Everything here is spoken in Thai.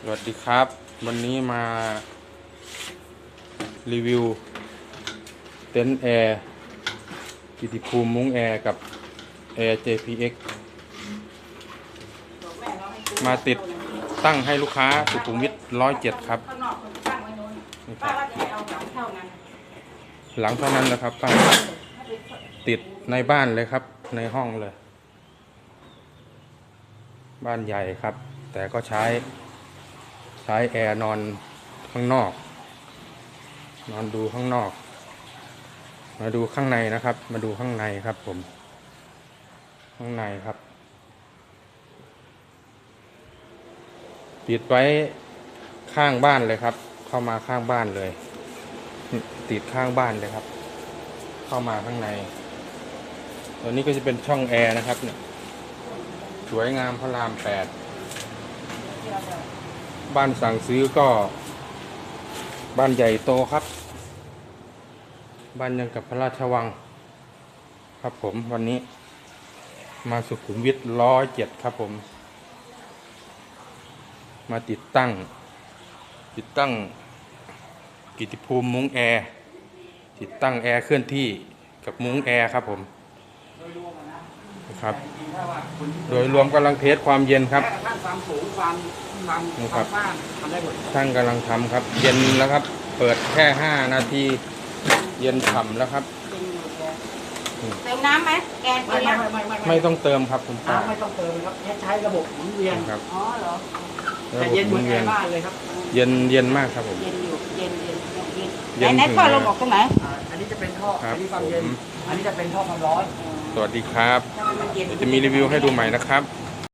สวัสดีครับ วันนี้มา รีวิว เต็นท์แอร์กิติภูมิมุ้งแอร์กับแอร์ JPX มาติดตั้งให้ลูกค้าสุขุมวิทร้อยเจ็ดครับนอกคนตั้งไว้นู้นป้าว่าจะให้เอาหลังเท่านั้นนะครับป้าให้ไปติดในบ้านเลยครับ ในห้องเลย บ้านใหญ่ครับ แต่ก็ใช้ ใช้แอร์นอนข้างนอก นอนดูข้างนอก มาดูข้างในนะครับ มาดูข้างในครับผม ข้างในครับ ติดไว้ข้างบ้านเลยครับ เข้ามาข้างบ้านเลย ติดข้างบ้านเลยครับ เข้ามาข้างใน ตัวนี้ก็จะเป็นช่องแอร์นะครับเนี่ยสวยงามพระรามแปด บ้านสั่งซื้อก็ บ้านใหญ่โตครับ บ้านยังกับพระราชวัง ครับผมวันนี้ มาสุขุมวิทร้อยเจ็ดครับผม มาติดตั้ง ติดตั้ง กิติภูมิมุ้งแอร์ติดตั้งแอร์เคลื่อนที่กับมุ้งแอร์ครับผมนะครับ โดยรวมกำลังเทสความเย็นครับ ความสูงความความนี่คครัวาบมกว้างทำได้หมดช่างกำลังทำครับ เย็นแล้วครับ เปิดแค่ห้านาที เย็นฉ่ำแล้วครับ เติมน้ำไหมแกนไม่เตียไม่งไม่ไม่ไม่ต้องเติมครับคุณป้าน้ำไม่ต้องเติมครับใช้ระบบหมุนเวียนครับอ๋อเหรอแต่เย็นเหมือนเย็ในนบ้านเลยครับเย็นเย็นมากครับผม เย็นอยู่ เย็นเย็นเย็นเย็ไหนนไหนถึงพ่อเลยลงออกตรงไหนอ่าอันนี้จะเป็นท่อครับอันนี้ความเย็นผม อันนี้จะเป็นท่อความร้อนสวัสดีครับทำไมมันเย็นเดี๋ยวจะมีรีวิวให้ดูใหม่นะครับ